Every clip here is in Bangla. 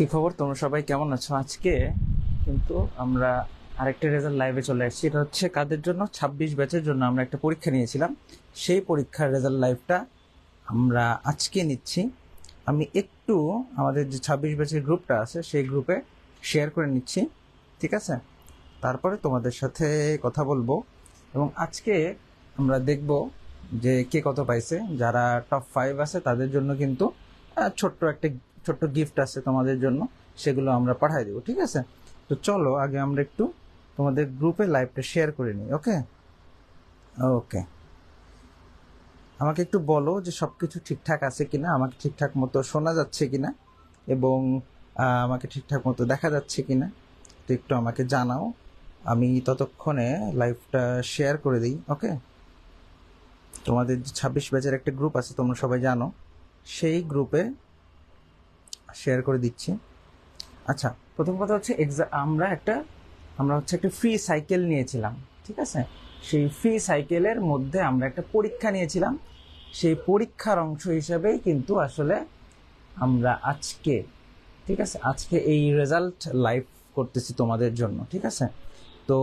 কি খবর? তোমরা সবাই কেমন আছো আজকে? কিন্তু আমরা আরেকটা রেজাল্ট লাইভে চলে আসছি। এটা হচ্ছে কাদের জন্য? ছাব্বিশ ব্যাচের জন্য আমরা একটা পরীক্ষা নিয়েছিলাম। সেই পরীক্ষার রেজাল্ট লাইভটা আমরা আজকে নিচ্ছি। আমি একটু আমাদের যে ছাব্বিশ ব্যাচের গ্রুপটা আছে, সেই গ্রুপে শেয়ার করে নিচ্ছি। ঠিক আছে? তারপরে তোমাদের সাথে কথা বলব। এবং আজকে আমরা দেখব যে কে কত পাইছে। যারা টপ ফাইভ আছে, তাদের জন্য কিন্তু ছোট্ট একটা ছোট্ট গিফট আছে তোমাদের জন্য, সেগুলো আমরা পাঠিয়ে দেবো, ঠিক আছে? তো চলো, আগে আমরা একটু তোমাদের গ্রুপে লাইভটা শেয়ার করে নিই ওকে ওকে আমাকে একটু বলো যে সব কিছু ঠিকঠাক আছে কিনা, আমাকে ঠিকঠাক মতো শোনা যাচ্ছে কিনা, এবং আমাকে ঠিকঠাক মতো দেখা যাচ্ছে কিনা, তো একটু আমাকে জানাও। আমি ততক্ষণে লাইভটা শেয়ার করে দিই ওকে তোমাদের যে ছাব্বিশ ব্যাচের একটা গ্রুপ আছে, তোমরা সবাই জানো, সেই গ্রুপে শেয়ার করে দিচ্ছি। আচ্ছা প্রথম কথা হচ্ছে আমরা একটা, আমরা হচ্ছে একটা ফ্রি সাইকেল নিয়েছিলাম, ঠিক আছে? সেই ফ্রি সাইকেলের মধ্যে আমরা একটা পরীক্ষা নিয়েছিলাম। সেই পরীক্ষার অংশ হিসেবেই কিন্তু আসলে আমরা আজকে, ঠিক আছে? আজকে এই রেজাল্ট লাইভ করতেছি তোমাদের জন্য, ঠিক আছে? তো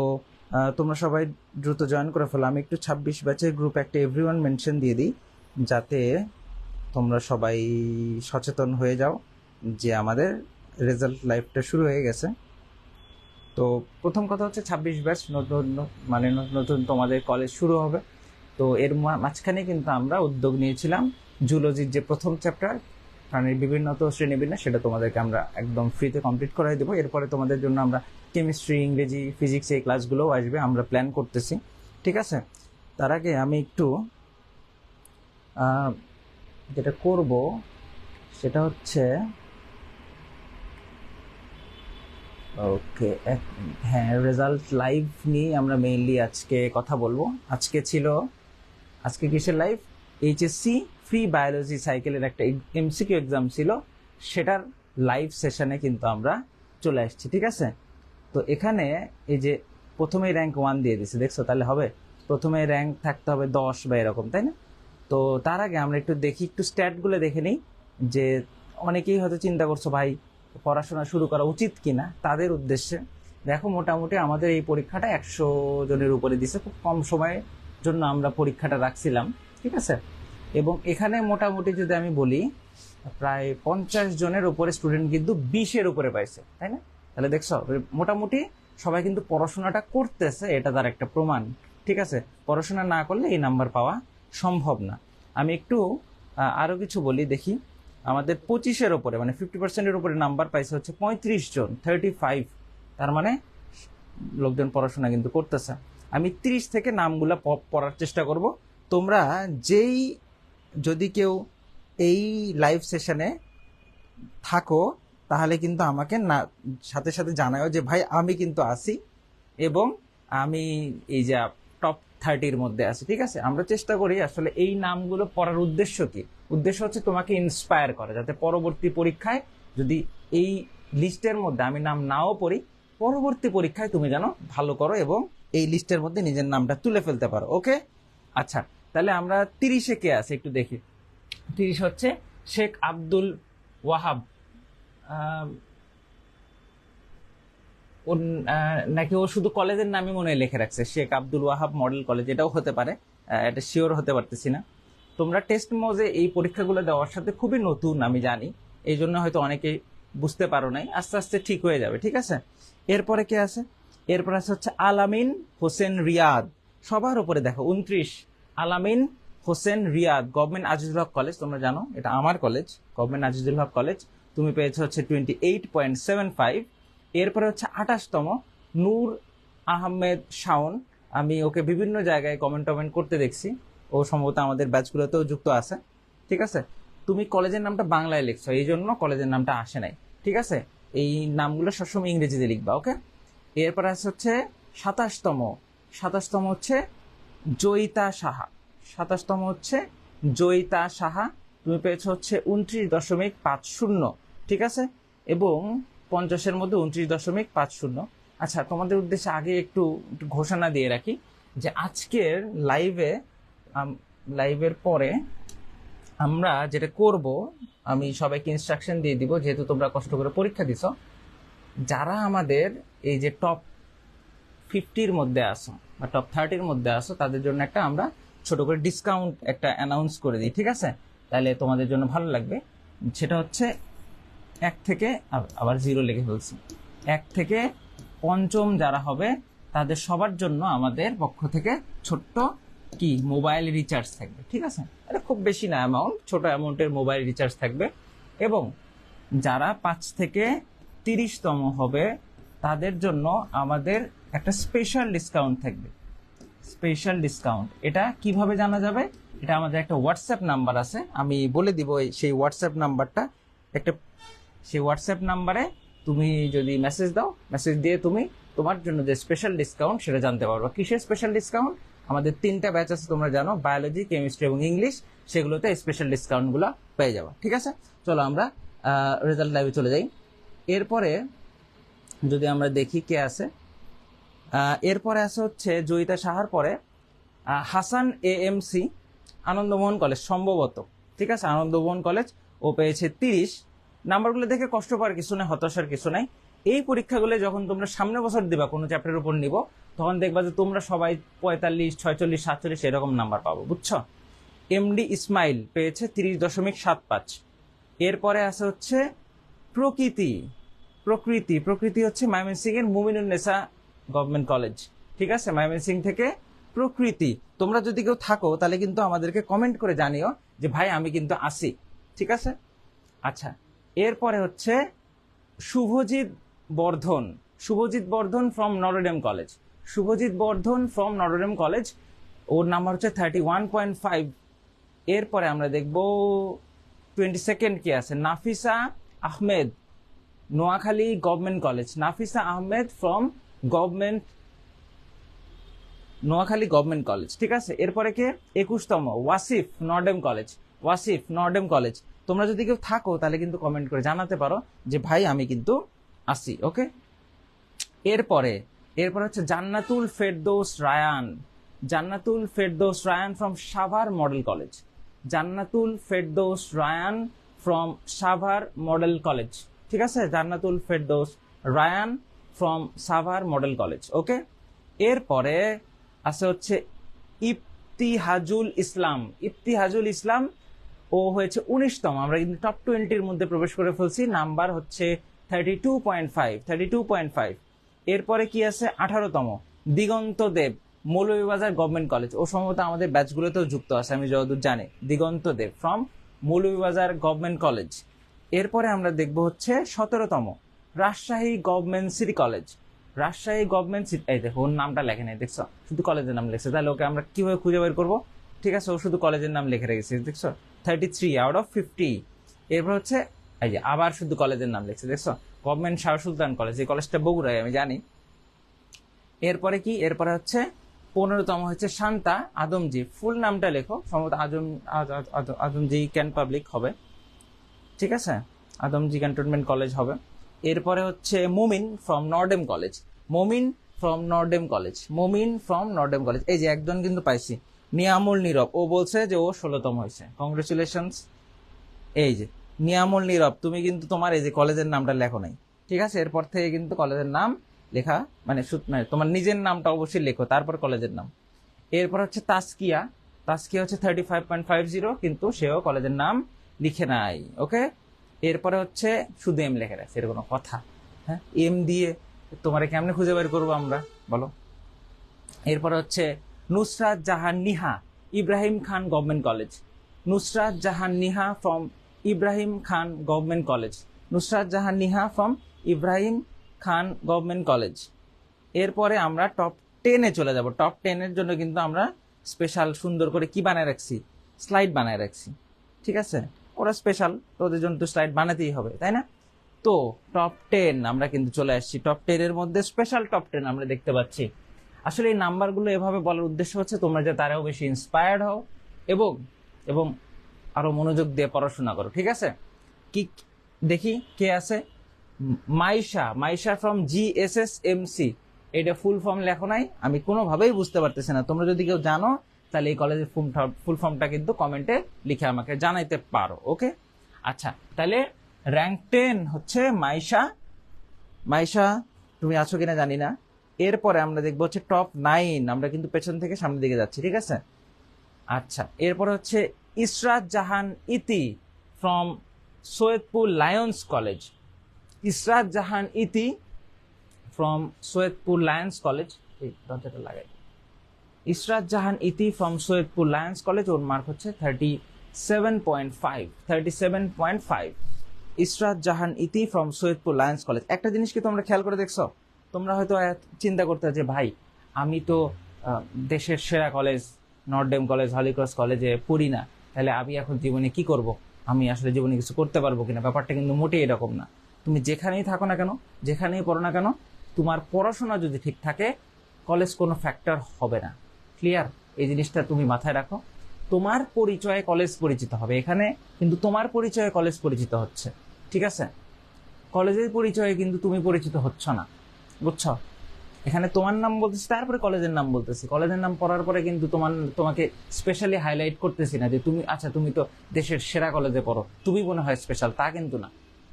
তোমরা সবাই দ্রুত জয়েন করে ফেলো। আমি একটু ছাব্বিশ ব্যাচের গ্রুপ একটা এভরিওয়ান মেনশন দিয়ে দিই, যাতে তোমরা সবাই সচেতন হয়ে যাও। যে আমাদের রেজাল্ট লাইফটা শুরু হয়ে গেছে। তো প্রথম কথা হচ্ছে ছাব্বিশ ব্যাচ নতুন মানে নতুন তোমাদের কলেজ শুরু হবে। তো এর মাঝখানে কিন্তু আমরা উদ্যোগ নিয়েছিলাম জুলজির যে প্রথম চ্যাপ্টার প্রাণীর বিভিন্ন তো শ্রেণীবিন্যাস, সেটা তোমাদেরকে আমরা একদম ফ্রিতে কমপ্লিট করাই দেবো। এরপরে তোমাদের জন্য আমরা কেমিস্ট্রি ইংরেজি ফিজিক্স এই ক্লাসগুলোও আসবে, আমরা প্ল্যান করতেছি। ঠিক আছে? তার আগে আমি একটু যেটা করব, সেটা হচ্ছে ওকে হ্যাঁ রেজাল্ট লাইভ নিয়ে আমরা মেইনলি আজকে কথা বলব। আজকে ছিল, আজকে কিসের লাইভ এইচএসসি ফ্রি বায়োলজি সাইকেলের একটা এমসিকিউ এক্সাম ছিল। সেটার লাইভ সেশনে কিন্তু আমরা চলে আসছি, ঠিক আছে? তো এখানে এই যে প্রথমেই র্যাঙ্ক ওয়ান দিয়ে দিছে দেখছ? তাহলে হবে, প্রথমে র্যাঙ্ক থাকতে হবে দশ বা এরকম, তাই না? তো তার আগে আমরা একটু দেখি, একটু স্ট্যাটগুলো দেখে নিই যে অনেকেই হয়তো চিন্তা করছ, ভাই পড়াশোনা শুরু করা উচিত কিনা তাদের উদ্দেশ্যে। দেখো, মোটামুটি আমাদের এই পরীক্ষাটা একশো জনের উপরে দিছে। খুব কম সময়ের জন্য আমরা পরীক্ষাটা রাখছিলাম, ঠিক আছে? এবং এখানে মোটামুটি যদি আমি বলি, প্রায় পঞ্চাশ জনের উপরে স্টুডেন্ট কিন্তু বিশের উপরে পাইছে, তাই না? তাহলে দেখছ, মোটামুটি সবাই কিন্তু পড়াশোনাটা করতেছে, এটা তার একটা প্রমাণ, ঠিক আছে? পড়াশোনা না করলে এই নাম্বার পাওয়া সম্ভব না। আমি একটু আরও কিছু বলি, দেখি। আমাদের পঁচিশের উপরে মানে ফিফটি পার্সেন্টের উপরে নাম্বার পাইছে হচ্ছে পঁয়ত্রিশ জন থার্টি ফাইভ তার মানে লোকজন পড়াশোনা কিন্তু করতেছে। আমি তিরিশ থেকে নামগুলো পড়ার চেষ্টা করব। তোমরা যেই, যদি কেউ এই লাইভ সেশনে থাকো, তাহলে কিন্তু আমাকে না, সাথে সাথে জানাও যে, ভাই, আমি কিন্তু আসি এবং আমি এই যে টপ থার্টির মধ্যে আছি। ঠিক আছে? আমরা চেষ্টা করি আসলে এই নামগুলো পড়ার উদ্দেশ্য কি? উদ্দেশ্য হচ্ছে তোমাকে ইন্সপায়ার করা, যাতে পরবর্তী পরীক্ষায় যদি এই লিস্টের মধ্যে আমি নাম নাও পড়ি, পরবর্তী পরীক্ষায় তুমি যেন ভালো করো এবং এই লিস্টের মধ্যে নিজের নামটা তুলে ফেলতে পারো ওকে আচ্ছা তাহলে আমরা তিরিশে কে আছে একটু দেখি। তিরিশ হচ্ছে শেখ আব্দুল ওয়াহাব। নাকি ও শুধু কলেজের নামই মনে লিখে রাখছে, শেখ আব্দুল ওয়াহাব মডেল কলেজ, এটাও হতে পারে। এটা শিওর হতে পারতেছি না। তোমরা টেস্ট মজে এই পরীক্ষাগুলো দেওয়ার সাথে খুবই নতুন, আমি জানি। এই জন্য হয়তো অনেকে বুঝতে পারো নাই। আস্তে আস্তে ঠিক হয়ে যাবে, ঠিক আছে? এরপরে কে আছে? এরপর আছে হচ্ছে আলামিন হোসেন রিয়াদ। সবার উপরে দেখো, উনত্রিশ। Alamin Hossain Riyad, government Azizul Haque college. তোমরা জানো, এটা আমার college, government Azizul Haque college. তুমি পেয়েছ হচ্ছে twenty eight point seven five এরপরে হচ্ছে আঠাশতম, নূর আহমেদ শাওন। আমি ওকে বিভিন্ন জায়গায় কমেন্ট টমেন্ট করতে দেখছি। ও সম্ভবত আমাদের ব্যাচগুলোতেও যুক্ত আছে, ঠিক আছে? তুমি কলেজের নামটা বাংলায় লিখছো, এই জন্য কলেজের নামটা আসে নাই, ঠিক আছে? এই নামগুলো সবসময় ইংরেজিতে লিখবা ওকে এরপর আছে হচ্ছে সাতাশতম সাতাশতম হচ্ছে জয়িতা সাহা, সাতাশতম হচ্ছে জয়িতা সাহা, তুমি পেয়েছ হচ্ছে উনত্রিশ দশমিক পাঁচ শূন্য, ঠিক আছে? এবং পঞ্চাশের মধ্যে উনত্রিশ দশমিক পাঁচ শূন্য। আচ্ছা তোমাদের উদ্দেশ্যে আগে একটু ঘোষণা দিয়ে রাখি যে আজকের লাইভে লাইভের পরে আমরা যেটা করব, আমি সবাইকে ইনস্ট্রাকশন দিয়ে দিব, যেহেতু তোমরা কষ্ট করে পরীক্ষা দিছো। যারা আমাদের এই যে টপ ফিফটির মধ্যে আসো বা টপ থার্টির মধ্যে আসো তাদের জন্য একটা আমরা ছোট করে ডিসকাউন্ট একটা অ্যানাউন্স করে দিই, ঠিক আছে? তাহলে তোমাদের জন্য ভালো লাগবে। সেটা হচ্ছে এক থেকে আবার জিরো লেগে ফেলছি। এক থেকে পঞ্চম যারা হবে, তাদের সবার জন্য আমাদের পক্ষ থেকে ছোট্ট কি? মোবাইল রিচার্জ থাকবে, ঠিক আছে? এটা খুব বেশি না অ্যামাউন্ট ছোট অ্যামাউন্টের মোবাইল রিচার্জ থাকবে। এবং যারা পাঁচ থেকে তিরিশতম হবে, তাদের জন্য আমাদের একটা স্পেশাল ডিসকাউন্ট থাকবে। স্পেশাল ডিসকাউন্ট এটা কীভাবে জানা যাবে? এটা আমাদের একটা হোয়াটসঅ্যাপ নাম্বার আছে। আমি বলে দিব সেই হোয়াটসঅ্যাপ নাম্বারটা একটা সেই হোয়াটসঅ্যাপ নাম্বারে তুমি যদি মেসেজ দাও মেসেজ দিয়ে তুমি তোমার জন্য যে স্পেশাল ডিসকাউন্ট সেটা জানতে পারবে। কিসের স্পেশাল ডিসকাউন্ট আমাদের তিনটা ব্যাচ আছে, তোমরা জানো বায়োলজি কেমিস্ট্রি এবং ইংলিশ সেগুলোতে স্পেশাল ডিসকাউন্টগুলো পেয়ে যাব, ঠিক আছে? চলো আমরা রেজাল্ট লাইভে চলে যাই। এরপরে, যদি আমরা দেখি কে আছে এরপরে আছে হচ্ছে জয়িতা সাহার পরে Hasan A M C Anandamohan college, সম্ভবত, ঠিক আছে? আনন্দমোহন কলেজ ও পেয়েছে তিরিশ। নাম্বারগুলো দেখে কষ্ট পাওয়ার কিছু নেই, হতাশার কিছু নাই। এই পরীক্ষাগুলো যখন তোমরা সামনে বছর দিবা, কোনো চ্যাপ্টারের উপর নিব, তখন দেখবা যে তোমরা সবাই পঁয়তাল্লিশ, ছয়চল্লিশ, সাতচল্লিশ এরকম নাম্বার পাবো, বুঝছ? এমডি ইসমাইল পেয়েছে তিরিশ দশমিক সাত পাঁচ। এরপরে আছে হচ্ছে প্রকৃতি প্রকৃতি প্রকৃতি হচ্ছে ময়মনসিং এর মুমিনুন্নেসা গভর্নমেন্ট কলেজ ঠিক আছে? ময়মনসিং থেকে প্রকৃতি। তোমরা যদি কেউ থাকো, তাহলে কিন্তু আমাদেরকে কমেন্ট করে জানিও যে, ভাই, আমি কিন্তু আসি। ঠিক আছে? আচ্ছা এরপরে হচ্ছে Shubhajit Bardhan. Shubhajit Bardhan from Notre Dame college Shubhajit Bardhan from Notre Dame college or number হচ্ছে থার্টি ওয়ান পয়েন্ট ফাইভ এরপরে আমরা দেখব টোয়েন্টি সেকেন্ড কে আছে? Nafisa Ahmed, Noakhali government college Nafisa Ahmed from government Noakhali government college ঠিক আছে? এরপরে কে? একুশতম, Wasif Notre Dame college Wasif Notre Dame college তোমরা যদি কেউ থাকো, তাহলে কিন্তু কমেন্ট করে জানাতে পারো যে, ভাই, আমি কিন্তু আসি ওকে এরপরে এরপরে হচ্ছে Jannatul Ferdous Rayan. Jannatul Ferdous Rayan from Savar model college. Jannatul Ferdous Rayan from Savar model college. ঠিক আছে? Jannatul Ferdous Rayan from Savar model college okay এরপরে আছে হচ্ছে ইফতিহাজুল ইসলাম। ইফতিহাজুল ইসলাম, ও হয়েছে উনিশতম। আমরা কিন্তু টপ টোয়েন্টির মধ্যে প্রবেশ করে ফেলছি। নাম্বার হচ্ছে thirty two point five thirty two point five এরপরে কি আছে? আঠারোতম। দিগন্ত দেব, মৌলভীবাজার গভর্নমেন্ট কলেজ ও সম্ভবত আমাদের ব্যাচগুলোতেও যুক্ত আছে, আমি যতদূর জানি। Digonto Dev from Moulvibazar government college এরপরে আমরা দেখব হচ্ছে সতেরোতম। Rajshahi government city college Rajshahi government city এই দেখো, ওর নামটা লেখে নেই, দেখছ? শুধু কলেজের নাম লিখছে। তাহলে ওকে আমরা কীভাবে খুঁজে বের করব? ঠিক আছে, ও শুধু কলেজের নাম লিখে রেখেছে, দেখছ? Thirty three out of fifty এরপর হচ্ছে এই যে, আবার শুধু কলেজের নাম লিখছে, দেখছ? গভর্নমেন্ট শাহ সুলতান কলেজ এই কলেজটা বগুড়ায়, আমি জানি। এরপরে কি? এরপরে হচ্ছে, পনেরোতম হচ্ছে শান্তা আদমজি। ফুল নামটা লেখো, সম্ভবত আজম আজ- আজ- আজ- আদমজি ক্যান পাবলিক হবে। ঠিক আছে? আদমজি ক্যান্টনমেন্ট কলেজ হবে। এরপরে হচ্ছে Mumin from Notre Dame college Mumin from Notre Dame college Mumin from Notre Dame college এই যে, একজন কিন্তু পাইছি। নিয়ামুল নীরব। ও বলছে যে ও ষোলোতম হয়েছে। কংগ্রেচুলেশনস এই যে নিয়ামুল নীরব, তুমি কিন্তু তোমার এই যে কলেজের নামটা লেখো নাই। ঠিক আছে? এরপর থেকে কিন্তু কলেজের নাম লেখা মানে মানে তোমার নিজের নামটা অবশ্যই লেখো, তারপর কলেজের নাম। এরপর হচ্ছে তাস্কিয়া তাস্কিয়া হচ্ছে thirty five point five zero কিন্তু সেও কলেজের নাম লিখে নাই, ওকে? এরপরে হচ্ছে শুধু এম লেখে রাখছে এর কোনো কথা। হ্যাঁ? এম দিয়ে তোমারে কেমনে খুঁজে বের করব আমরা? বলো। এরপরে হচ্ছে Nusrat Jahan Niha, Ibrahim Khan government college. Nusrat Jahan Niha from Ibrahim Khan government college Nusrat Jahan Niha from Ibrahim Khan government college এরপরে আমরা টপ টেনে চলে যাব। টপ টেনের জন্য কিন্তু আমরা স্পেশাল সুন্দর করে কি বানায় রাখছি? স্লাইড বানায় রাখছি। ঠিক আছে? ওরা স্পেশাল তো ওদের জন্য তো স্লাইড বানাতেই হবে, তাই না? তো টপ টেন আমরা কিন্তু চলে আসছি। টপ টেনের মধ্যে স্পেশাল টপ টেন আমরা দেখতে পাচ্ছি। আসলে এই নাম্বারগুলো এভাবে বলার উদ্দেশ্য হচ্ছে তোমরা যে তারাও বেশি ইন্সপায়ার্ড হও এবং এবং আরও মনোযোগ দিয়ে পড়াশোনা করো, ঠিক আছে? কি, দেখি কে আছে? Maisha Maisha from G S S M C এটা ফুল ফর্ম লেখো নাই, আমি কোনোভাবেই বুঝতে পারতেছি না। তোমরা যদি কেউ জানো, তাহলে এই কলেজের ফুল ফুল ফর্মটা কিন্তু কমেন্টে লিখে আমাকে জানাইতে পারো ওকে আচ্ছা তাহলে র্যাঙ্ক টেন হচ্ছে মাইশা। মাইশা, তুমি আছো কিনা জানি না। এরপরে আমরা দেখব হচ্ছে টপ নাইন আমরা কিন্তু পেছন থেকে সামনের দিকে যাচ্ছি, ঠিক আছে? আচ্ছা এরপরে হচ্ছে Israt Jahan Iti from Saidpur Lions college Israt Jahan Iti from Saidpur Lions college এই দরজাটা লাগাই Israt Jahan Iti from Saidpur Lions College or mark হচ্ছে thirty seven point five thirty seven point five Israt Jahan Iti from Saidpur Lions college একটা জিনিস কি তোমরা খেয়াল করে দেখছ? তোমরা হয়তো চিন্তা করতে যে, ভাই, আমি তো দেশের সেরা কলেজ নর্ডেম কলেজ হলিক্রস কলেজে পড়ি না। তাহলে আমি এখন জীবনে কি করব? আমি আসলে জীবনে কিছু করতে পারব কিনা? ব্যাপারটা কিন্তু মোটেই এরকম না। তুমি যেখানেই থাকো না কেন, যেখানেই পড়ো না কেন, তোমার পড়াশোনা যদি ঠিক থাকে কলেজ কোনো ফ্যাক্টর হবে না। ক্লিয়ার এই জিনিসটা তুমি মাথায় রাখো। তোমার পরিচয়ে কলেজ পরিচিত হবে। এখানে কিন্তু তোমার পরিচয়ে কলেজ পরিচিত হচ্ছে। ঠিক আছে? কলেজের পরিচয়ে কিন্তু তুমি পরিচিত হচ্ছ না। বুঝছ? এখানে তোমার নাম বলতেছি, তারপরে কলেজের নাম বলতেছি। কলেজের নাম পড়ার পরে কিন্তু তোমার, তোমাকে স্পেশালি হাইলাইট করতেছি না যে তুমি আচ্ছা তুমি তো দেশের সেরা কলেজে পড়ো। তুমি মনে হয় স্পেশাল তা কিন্তু না।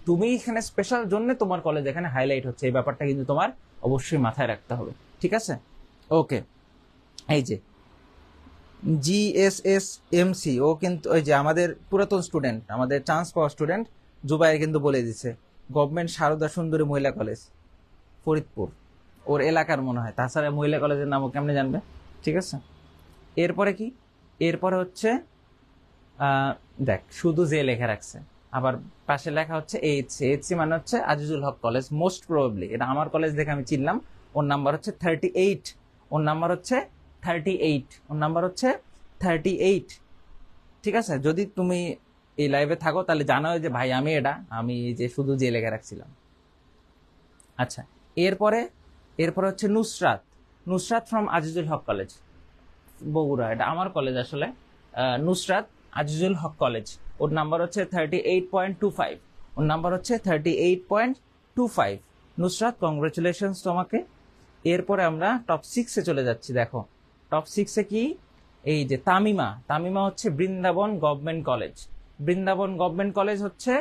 তুমি এখানে স্পেশাল জন্য তোমার কলেজ এখানে হাইলাইট হচ্ছে। এই ব্যাপারটা কিন্তু তোমার অবশ্যই মাথায় রাখতে হবে। ঠিক আছে? ওকে এই যে জিএসএস এমসি ও কিন্তু, ওই যে আমাদের পুরাতন স্টুডেন্ট আমাদের চান্স পাওয়া স্টুডেন্ট জুবাইর কিন্তু বলে দিছে গভর্নমেন্ট সারদা সুন্দরী মহিলা কলেজ, ফরিদপুর। ওর এলাকার মনে হয়। তাছাড়া মহিলা কলেজের নামও কেমনে জানবে? ঠিক আছে? এরপরে কি? এরপরে হচ্ছে দেখ, শুধু যে লেখা রাখছে। আবার পাশে লেখা হচ্ছে এইচসি এইচসি মানে হচ্ছে Azizul Haque college most probably এটা আমার কলেজ দেখে আমি চিনলাম। ওর নাম্বার হচ্ছে থার্টি এইট ওর নাম্বার হচ্ছে থার্টি এইট ওর নাম্বার হচ্ছে থার্টি এইট ঠিক আছে? যদি তুমি এই লাইভে থাকো, তাহলে জানো যে ভাই আমি এটা, আমি যে শুধু যে লেখা রাখছিলাম। আচ্ছা এরপরে এরপরে হচ্ছে নুসরাত। নুসরাত ফ্রম আজিজুল হক কলেজ বগুড়া, এটা আমার কলেজ আসলে। নুসরাত আজিজুল হক কলেজ ওর নাম্বার হচ্ছে thirty eight point two five ওর নাম্বার হচ্ছে thirty eight point two five Nusrat congratulations তোমাকে। এরপরে আমরা টপ সিক্সে চলে যাচ্ছি, দেখো। টপ সিক্সে কি? এই যে তামিমা। তামিমা হচ্ছে Brindaban government college Brindaban government college হচ্ছে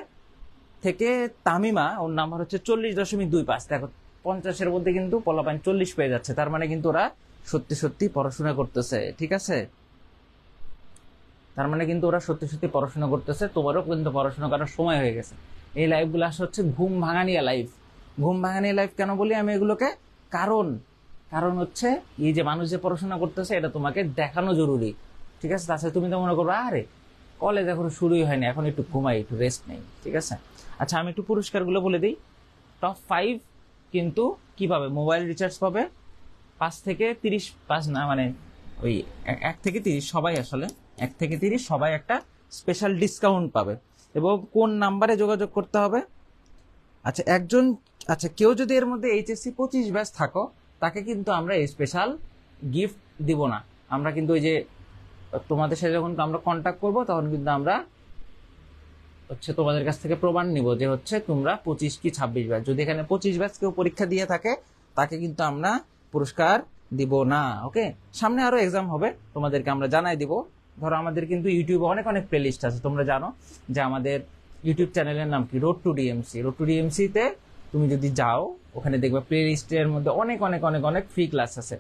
থেকে তামিমা, ওর নাম্বার হচ্ছে চল্লিশ দশমিক দুই পাঁচ। দেখো পঞ্চাশের মধ্যে কিন্তু পলাপাইন চল্লিশ পেয়ে যাচ্ছে। তার মানে কিন্তু ওরা সত্যি সত্যি পড়াশোনা করতেছে, ঠিক আছে? তার মানে কিন্তু ওরা সত্যি সত্যি পড়াশোনা করতেছে, তোমারও কিন্তু পড়াশোনা করার সময় হয়ে গেছে। এই লাইফগুলো আসলে হচ্ছে ঘুম ভাঙানিয়া লাইফ ঘুম ভাঙানিয়া লাইফ কেন বলি আমি এগুলোকে? কারণ কারণ হচ্ছে এই যে মানুষ যে পড়াশোনা করতেছে, এটা তোমাকে দেখানো জরুরি। ঠিক আছে? তাছাড়া তুমি তো মনে করবে, আরে কলেজ এখনও শুরুই হয়নি, এখন একটু ঘুমাই, একটু রেস্ট নেই। ঠিক আছে? আচ্ছা আমি একটু পুরস্কারগুলো বলে দিই। টপ ফাইভ কিন্তু কি পাবে মোবাইল রিচার্জ পাবে? পাঁচ থেকে তিরিশ, পাঁচ না মানে ওই এক- থেকে তিরিশ সবাই আসলে, এক থেকে তিরিশ সবাই একটা স্পেশাল ডিসকাউন্ট পাবে। এবং কোন নাম্বারে যোগাযোগ করতে হবে? আচ্ছা একজন আচ্ছা কেউ যদি এর মধ্যে এইচএসসি পঁচিশ ব্যাচ থাকো, তাকে কিন্তু আমরা এই স্পেশাল গিফট দিব না। আমরা কিন্তু ওই যে, তোমাদের সাথে যখন আমরা কন্ট্যাক্ট করব, তখন কিন্তু আমরা হচ্ছে তোমাদের কাছ থেকে প্রমাণ নিব যে হচ্ছে তোমরা পঁচিশ কি ছাব্বিশ ব্যাচ যদি এখানে পঁচিশ ব্যাচ কেউ পরীক্ষা দিয়ে থাকে, তাকে কিন্তু আমরা পুরস্কার দিব না ওকে সামনে আরও এক্সাম হবে, তোমাদেরকে আমরা জানাই দিব। ধরো আমাদের কিন্তু ইউটিউবে অনেক অনেক প্লেলিস্ট আছে, তোমরা জানো যে আমাদের ইউটিউব চ্যানেলের নাম কি? Road to DMC road to DMC তে তুমি যদি যাও, ওখানে দেখবে প্লে লিস্টের মধ্যে অনেক অনেক অনেক অনেক ফ্রি ক্লাস আছে,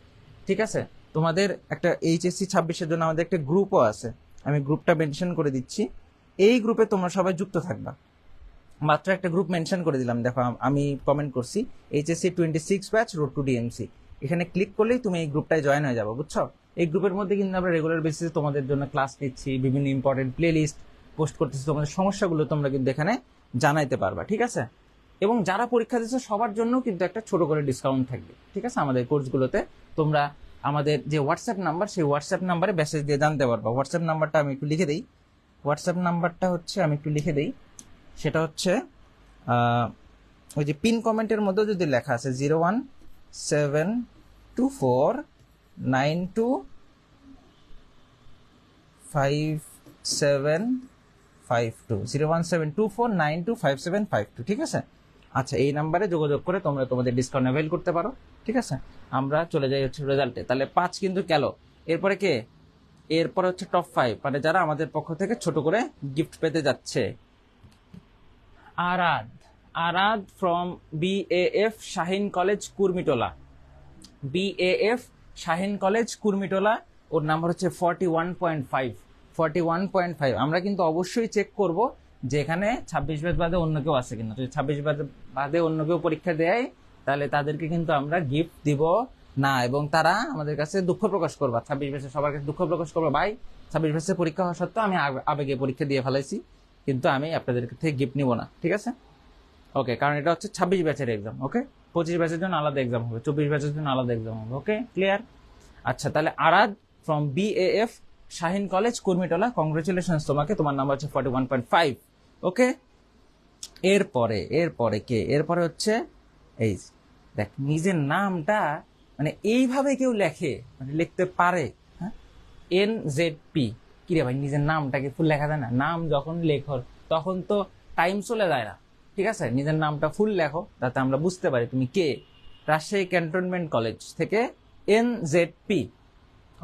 ঠিক আছে? তোমাদের একটা এইচএসসি ছাব্বিশের জন্য আমাদের একটা গ্রুপও আছে। আমি গ্রুপটা মেনশন করে দিচ্ছি। এই গ্রুপে তোমরা সবাই যুক্ত থাকবা। মাত্র একটা গ্রুপ মেনশন করে দিলাম, দেখো আমি কমেন্ট করছি HSC twenty six batch road to DMC এখানে ক্লিক করলেই তুমি এই গ্রুপটায় জয়েন হয়ে যাব, বুঝছ? এই গ্রুপের মধ্যে কিন্তু আমরা রেগুলার বেসিসে তোমাদের জন্য ক্লাস নিচ্ছি, বিভিন্ন ইম্পর্টেন্ট প্লে লিস্ট পোস্ট করতেছি, তোমাদের সমস্যাগুলো তোমরা কিন্তু এখানে জানাইতে পারবা, ঠিক আছে? এবং যারা পরীক্ষা দিচ্ছে সবার জন্য কিন্তু একটা ছোট করে ডিসকাউন্ট থাকবে, ঠিক আছে? আমাদের কোর্সগুলোতে তোমরা আমাদের যে হোয়াটসঅ্যাপ নাম্বার সেই হোয়াটসঅ্যাপ নাম্বারে মেসেজ দিয়ে জানতে পারবা। হোয়াটসঅ্যাপ নাম্বারটা আমি একটু লিখে দিই। হোয়াটসঅ্যাপ নাম্বারটা হচ্ছে, আমি একটু লিখে দিই। সেটা হচ্ছে ওই যে পিন কমেন্টের মধ্যে যদি লেখা আছে, zero one seven two four nine two five seven five two, zero one seven two four nine two five seven five two, ঠিক আছে? আচ্ছা এই নাম্বারে যোগাযোগ করে তোমরা তোমাদের ডিসকাউন্ট অ্যাভেল করতে পারো, ঠিক আছে? আমরা চলে যাই হচ্ছে রেজাল্টে তাহলে পাঁচ কিন্তু গেল। এরপরে কে? এরপর হচ্ছে টপ ফাইভ মানে যারা আমাদের পক্ষ থেকে ছোট করে গিফট পেতে যাচ্ছে। Arad Arad from BAF Shaheen college Kurmitola BAF Shaheen college Kurmitola or number হচ্ছে forty one point five forty one point five আমরা কিন্তু অবশ্যই চেক করব যে এখানে ছাব্বিশ ব্যাচ বাদে অন্য কেউ আছে কিনা। যদি ছাব্বিশ বাদে অন্য কেউ পরীক্ষা দেয়, তাহলে তাদেরকে কিন্তু আমরা গিফট দিব। না, এবং তারা আমাদের কাছে দুঃখ প্রকাশ করবা। ছাব্বিশ ব্যাচে সবার কাছে দুঃখ প্রকাশ করব, ভাই, ছাব্বিশ ব্যাচে পরীক্ষা হওয়া সত্ত্বেও আমি আবেগে পরীক্ষা দিয়ে ফেলাইছি, কিন্তু আমি আপনাদের থেকে গিফট নিব না। ঠিক আছে? ওকে কারণ এটা হচ্ছে ছাব্বিশ ব্যাচের এক্সাম ওকে পঁচিশ ব্যাচের জন্য আলাদা এক্সাম হবে, চব্বিশ ব্যাচের জন্য আলাদা এক্সাম হবে ওকে ক্লিয়ার আচ্ছা তাহলে Arad from BAF Shaheen college Kurmitola congratulation তোমাকে, তোমার নাম্বার হচ্ছে forty one point five okay এরপরে এরপরে কে? এরপরে হচ্ছে, এই দেখ, নিজের নামটা মানে এইভাবে কেউ লেখে মানে লিখতে পারে হ্যাঁ? এন জেড পি কিরে ভাই, নিজের নামটাকে ফুল লেখা যায় না? নাম যখন লেখর, তখন তো টাইম চলে যায় না, ঠিক আছে? নিজের নামটা ফুল লেখো, যাতে আমরা বুঝতে পারি তুমি কে। রাজশাহী ক্যান্টনমেন্ট কলেজ থেকে এন জেড পি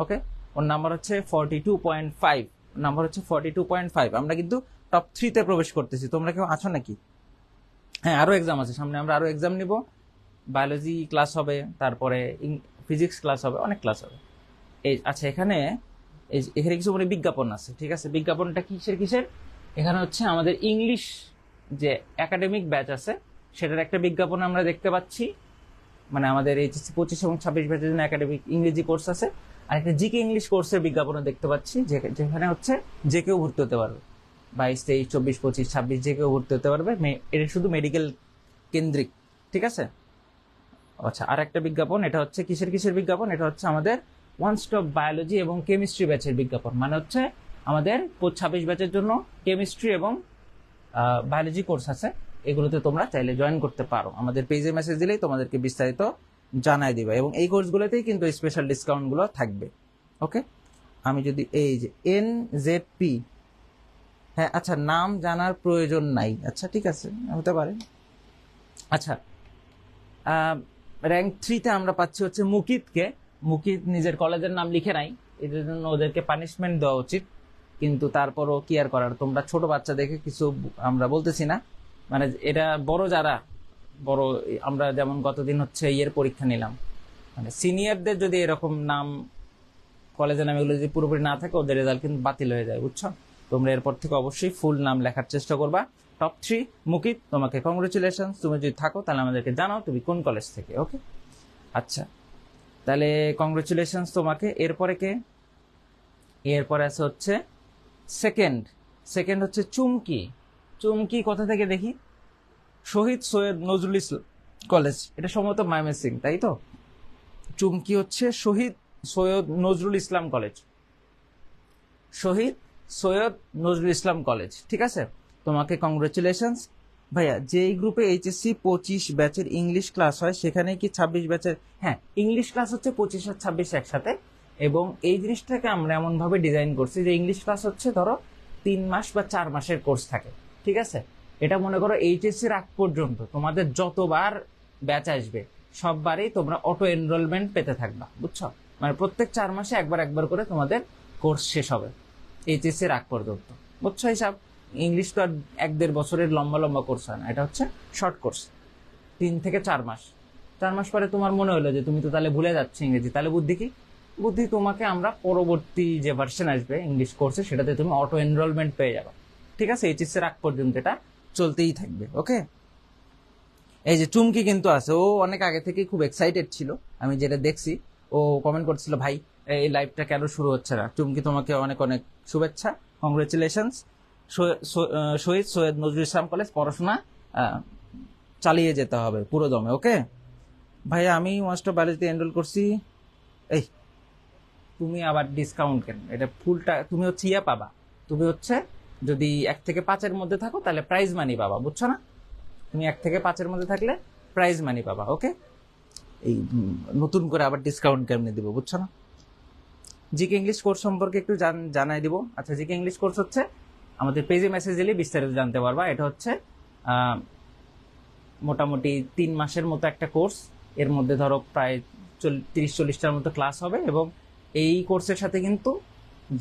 ওকে? ওর নাম্বার হচ্ছে forty two point five number হচ্ছে ফর্টি টু পয়েন্ট ফাইভ আমরা কিন্তু টপ থ্রিতে প্রবেশ করতেছি। তোমরা কেউ আছো নাকি? হ্যাঁ আরও এক্সাম আছে। সামনে আমরা আরও এক্সাম নিব। বায়োলজি ক্লাস হবে, তারপরে ফিজিক্স ক্লাস হবে, অনেক ক্লাস হবে। এই আচ্ছা এখানে এই এখানে কিছু মানে বিজ্ঞাপন আছে, ঠিক আছে? বিজ্ঞাপনটা কিসের কিসের? এখানে হচ্ছে আমাদের ইংলিশ যে একাডেমিক ব্যাচ আছে, সেটার একটা বিজ্ঞাপন আমরা দেখতে পাচ্ছি। মানে আমাদের এইচএসসি পঁচিশ এবং ছাব্বিশ ব্যাচের জন্য একাডেমিক ইংরেজি কোর্স আছে। আর একটা জিকে ইংলিশ কোর্সের বিজ্ঞাপনও দেখতে পাচ্ছি যেখানে হচ্ছে যে কেউ ভর্তি হতে পারবে। বাইশ, তেইশ, চব্বিশ, পঁচিশ, ছাব্বিশ যে কেউ ভর্তি হতে পারবে। এটা শুধু মেডিকেল কেন্দ্রিক, ঠিক আছে? আচ্ছা আর একটা বিজ্ঞাপন, এটা হচ্ছে কিসের কিসের বিজ্ঞাপন? এটা হচ্ছে আমাদের ওয়ান স্টপ বায়োলজি এবং কেমিস্ট্রি ব্যাচের বিজ্ঞাপন। মানে হচ্ছে আমাদের ছাব্বিশ ব্যাচের জন্য কেমিস্ট্রি এবং বায়োলজি কোর্স আছে। এগুলোতে তোমরা চাইলে জয়েন করতে পারো। আমাদের পেজে মেসেজ দিলেই তোমাদেরকে বিস্তারিত জানাই দিবে এবং এই কোর্সগুলোতেই কিন্তু স্পেশাল ডিসকাউন্টগুলো থাকবে। ওকে আমি যদি এই যে এন জেড পি হ্যাঁ আচ্ছা নাম জানার প্রয়োজন নাই। আচ্ছা ঠিক আছে, হতে পারে। আচ্ছা র্যাঙ্ক থ্রিতে আমরা পাচ্ছি হচ্ছে মুকিতকে। মুকিত নিজের কলেজের নাম লিখে নাই। এদের জন্য ওদেরকে পানিশমেন্ট দেওয়া উচিত। কিন্তু তারপরও কি আর করার? তোমরা ছোট বাচ্চা দেখে কিছু আমরা বলতেছি না। মানে এটা বড় যারা, বড় আমরা যেমন গতদিন হচ্ছে ইয়ের পরীক্ষা নিলাম। মানে সিনিয়রদের যদি এরকম নাম কলেজের নাম এগুলো যদি পুরোপুরি না থাকে, ওদের রেজাল্ট কিন্তু বাতিল হয়ে যায়, বুঝছ? তোমরা এরপর থেকে অবশ্যই ফুল নাম লেখার চেষ্টা করবা। টপ থ্রি মুকিত তোমাকে কংগ্রেচুলেশন তুমি যদি থাকো, তাহলে আমাদেরকে জানাও তুমি কোন কলেজ থেকে ওকে আচ্ছা তাহলে কংগ্রেচুলেশন তোমাকে, এরপরে কে? এরপরে আছে হচ্ছে সেকেন্ড সেকেন্ড হচ্ছে চুমকি চুমকি কোথা থেকে দেখি? শহীদ সৈয়দ নজরুল ইসলাম কলেজ এটা সম্ভবত ময়মনসিং তাই তো? চুমকি হচ্ছে শহীদ সৈয়দ নজরুল ইসলাম কলেজ শহীদ সৈয়দ নজরুল ইসলাম কলেজ ঠিক আছে? তোমাকে কংগ্রেচুলেশনস ভাইয়া, যেই গ্রুপে এইচএসসি পঁচিশ ব্যাচের ইংলিশ ক্লাস হয় সেখানে কি ছাব্বিশ ব্যাচের হ্যাঁ ইংলিশ ক্লাস হচ্ছে পঁচিশ আর ছাব্বিশ একসাথে। এবং এই জিনিসটাকে আমরা এমনভাবে ডিজাইন করছি যে ইংলিশ ক্লাস হচ্ছে ধরো তিন মাস বা চার মাসের কোর্স থাকে, ঠিক আছে? এটা মনে করো এইচএসসির আগ পর্যন্ত, তোমাদের যতবার ব্যাচ আসবে, সববারই তোমরা অটো এনরোলমেন্ট পেতে থাকবা, বুঝছ? মানে প্রত্যেক চার মাসে একবার একবার করে তোমাদের কোর্স শেষ হবে এইচএসসির আগ পর্যন্ত, বুঝছ হিসাব ইংলিশ তো আর এক দেড় বছরের লম্বা লম্বা কোর্স হয় না। এটা হচ্ছে শর্ট কোর্স তিন থেকে চার মাস। চার মাস পরে তোমার মনে হলো যে তুমি তো তাহলে ভুলে যাচ্ছ ইংরেজি। তাহলে বুদ্ধি কি? বুদ্ধি তোমাকে আমরা পরবর্তী যে ভার্সন আসবে ইংলিশ কোর্সে সেটাতে তুমি অটো এনরোলমেন্ট পেয়ে যাবে। ঠিক আছে? এইচএস এর আগ পর্যন্ত এটা চলতেই থাকবে ওকে এই যে চুমকি কিন্তু আছে। ও অনেক আগে থেকেই খুব এক্সাইটেড ছিল। আমি যেটা দেখছি, ও কমেন্ট করছিল, ভাই, এই লাইভটা কেন শুরু হচ্ছে না? চুমকি তোমাকে অনেক অনেক শুভেচ্ছা। কংগ্রেচুলেশনস শহীদ সৈয়দ নজরুল ইসলাম কলেজ পড়াশোনা চালিয়ে যেতে হবে পুরো দমে, ওকে? ভাই আমি মাস্টার বায়োলজিতে এনরোল করছি। এই, তুমি আবার ডিসকাউন্ট কেন? এটা ফুলটা তুমি হচ্ছে ইয়ে পাবা। তুমি হচ্ছে যদি এক থেকে পাঁচের মধ্যে থাকো, তাহলে প্রাইজ মানি পাবা, বুঝছ না? তুমি এক থেকে পাঁচের মধ্যে থাকলে প্রাইজ মানি পাবা, ওকে? এই নতুন করে আবার ডিসকাউন্ট কেমনি দিব, বুঝছ না? জিকে ইংলিশ কোর্স সম্পর্কে একটু জান- জানাই দিব। আচ্ছা জিকে ইংলিশ কোর্স হচ্ছে আমাদের পেজে মেসেজ দিলে বিস্তারিত জানতে পারবা। এটা হচ্ছে মোটামুটি তিন মাসের মতো একটা কোর্স এর মধ্যে ধরো প্রায় তিরিশ চল্লিশটার মতো ক্লাস হবে এবং এই কোর্সের সাথে কিন্তু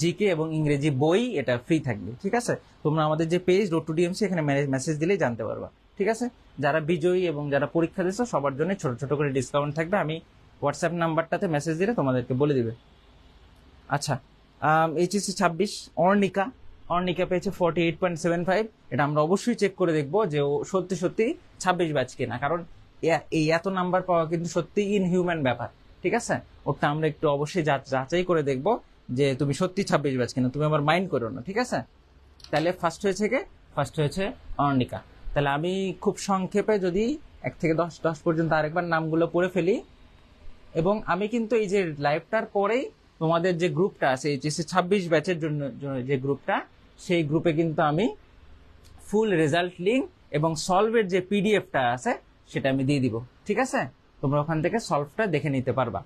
জিকে এবং ইংরেজি বই এটা ফ্রি থাকবে, ঠিক আছে? তোমরা আমাদের যে পেজ রোড টু ডিএমসি এখানে মেসেজ দিলেই জানতে পারবা, ঠিক আছে? যারা বিজয়ী এবং যারা পরীক্ষা দিচ্ছ সবার জন্য ছোট ছোট করে ডিসকাউন্ট থাকবে। আমি হোয়াটসঅ্যাপ নাম্বারটাতে মেসেজ দিলে তোমাদেরকে বলে দিবে। আচ্ছা এইচএসসি ছাব্বিশ অর্নিকা অর্নিকা পেয়েছে forty eight point seven five এটা আমরা অবশ্যই চেক করে দেখব যে ও সত্যি সত্যি ছাব্বিশ ব্যাচ কিনা। কারণ এই এত নাম্বার পাওয়া কিন্তু সত্যি ইনহিউম্যান ব্যাপার। ঠিক আছে? ওটা আমরা একটু অবশ্যই যাচাই করে দেখব যে তুমি সত্যি ছাব্বিশ ব্যাচ কিনা। তুমি আমার মাইন্ড করো না, ঠিক আছে? তাহলে ফার্স্ট হয়েছে কে? ফার্স্ট হয়েছে অর্নিকা তাহলে আমি খুব সংক্ষেপে যদি এক থেকে দশ দশ পর্যন্ত আরেকবার নামগুলো পড়ে ফেলি। এবং আমি কিন্তু এই যে লাইভটার পরেই তোমাদের যে গ্রুপটা আছে এইচএসসি ছাব্বিশ ব্যাচের জন্য যে গ্রুপটা সেই গ্রুপে কিন্তু আমি ফুল রেজাল্ট লিঙ্ক এবং সলভের যে পিডিএফটা আছে, সেটা আমি দিয়ে দিব। ঠিক আছে? তোমরা ওখান থেকে সলভটা দেখে নিতে পারবা।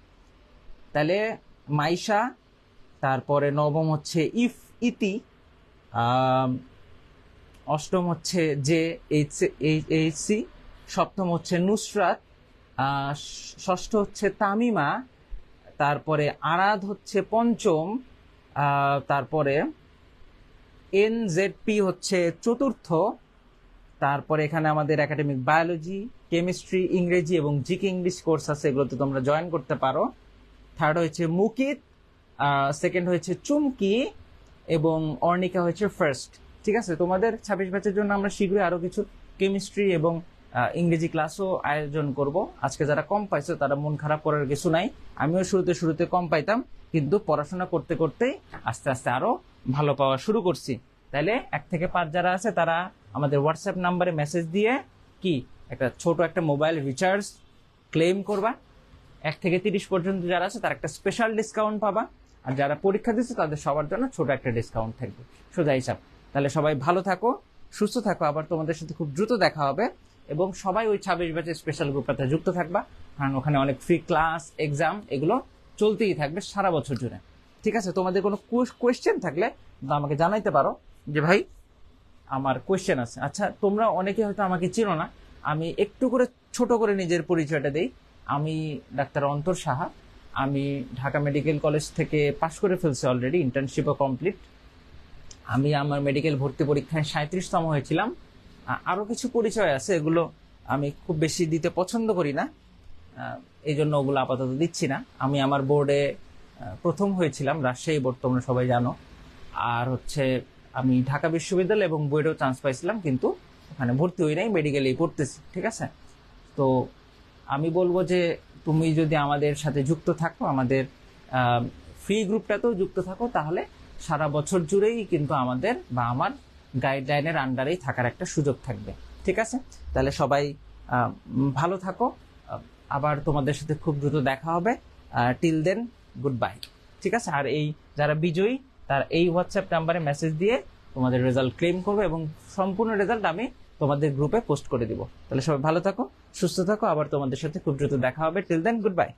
তাহলে মাইশা, তারপরে নবম হচ্ছে ইফ ইতি অষ্টম হচ্ছে যে এইচ এইচসি সপ্তম হচ্ছে নুসরাত ষষ্ঠ হচ্ছে তামিমা, তারপরে আরাধ হচ্ছে পঞ্চম তারপরে এন পি হচ্ছে চতুর্থ। তারপরে এখানে আমাদের একাডেমিক বায়োলজি কেমিস্ট্রি ইংরেজি এবং জিকে ইংলিশ কোর্স আছে, এগুলোতে তোমরা জয়েন করতে পারো। থার্ড হয়েছে মুকিত সেকেন্ড হয়েছে চুমকি এবং অর্ণিকা হয়েছে ফার্স্ট ঠিক আছে? তোমাদের ছাব্বিশ ব্যাচের জন্য আমরা শীঘ্রই আরও কিছু কেমিস্ট্রি এবং ইংরেজি ক্লাসও আয়োজন করব। আজকে যারা কম পাইছে, তারা মন খারাপ করার কিছু নাই। আমিও শুরুতে শুরুতে কম পাইতাম, কিন্তু পড়াশোনা করতে করতেই আস্তে আস্তে আরও ভালো পাওয়া শুরু করছি। তাইলে এক থেকে পাঁচ যারা আছে, তারা আমাদের হোয়াটসঅ্যাপ নাম্বারে মেসেজ দিয়ে কি একটা ছোট একটা মোবাইল রিচার্জ ক্লেম করবা। এক থেকে তিরিশ পর্যন্ত যারা আছে, তার একটা স্পেশাল ডিসকাউন্ট পাবা। আর যারা পরীক্ষা দিচ্ছে তাদের সবার জন্য ছোট একটা ডিসকাউন্ট থাকবে। সোজা হিসাব। তাহলে সবাই ভালো থাকো, সুস্থ থাকো। আবার তোমাদের সাথে খুব দ্রুত দেখা হবে। এবং সবাই ওই ছাব্বিশ ব্যাচের স্পেশাল গ্রুপটাতে যুক্ত থাকবা। কারণ ওখানে অনেক ফ্রি ক্লাস এক্সাম এগুলো চলতেই থাকবে সারা বছর জুড়ে। ঠিক আছে? তোমাদের কোনো কোয়েশ্চেন থাকলে আমাকে জানাইতে পারো যে, ভাই, আমার কোয়েশ্চেন আছে। আচ্ছা তোমরা অনেকে হয়তো আমাকে চিনো না। আমি একটু করে ছোট করে নিজের পরিচয়টা দেই। আমি ডাক্তার অন্তর সাহা। আমি ঢাকা মেডিকেল কলেজ থেকে পাশ করে ফেলছি অলরেডি ইন্টার্নশিপও কমপ্লিট আমি আমার মেডিকেল ভর্তি পরীক্ষায় সাঁত্রিশতম হয়েছিলাম। আ- আরও কিছু পরিচয় আছে, এগুলো আমি খুব বেশি দিতে পছন্দ করি না। এই জন্য ওগুলো আপাতত দিচ্ছি না। আমি আমার বোর্ডে প্রথম হয়েছিলাম, রাজশাহী বোর্ড, তোমরা সবাই জানো। আর হচ্ছে, আমি ঢাকা বিশ্ববিদ্যালয় এবং বুয়েটেও চান্স পাইছিলাম, কিন্তু ওখানে ভর্তি হই নাই, মেডিকেলেই পড়তেছি, ঠিক আছে? তো আমি বলব যে, তুমি যদি আমাদের সাথে যুক্ত থাকো, আমাদের ফ্রি গ্রুপটাতেও যুক্ত থাকো, তাহলে সারা বছর জুড়েই কিন্তু আমাদের বা আমার গাইডলাইনের আন্ডারেই থাকার একটা সুযোগ থাকবে। ঠিক আছে? তাহলে সবাই ভালো থাকো। আবার তোমাদের সাথে খুব দ্রুত দেখা হবে। টিল দেন গুড বাই ঠিক আছে? আর এই যারা বিজয়ী, তার এই হোয়াটসঅ্যাপ নাম্বারে মেসেজ দিয়ে তোমাদের রেজাল্ট ক্লেম করবে এবং সম্পূর্ণ রেজাল্ট আমি তোমাদের গ্রুপে পোস্ট করে দিব। তাহলে সবাই ভালো থাকো, সুস্থ থাকো। আবার তোমাদের সাথে খুব দ্রুত দেখা হবে। Till then good bye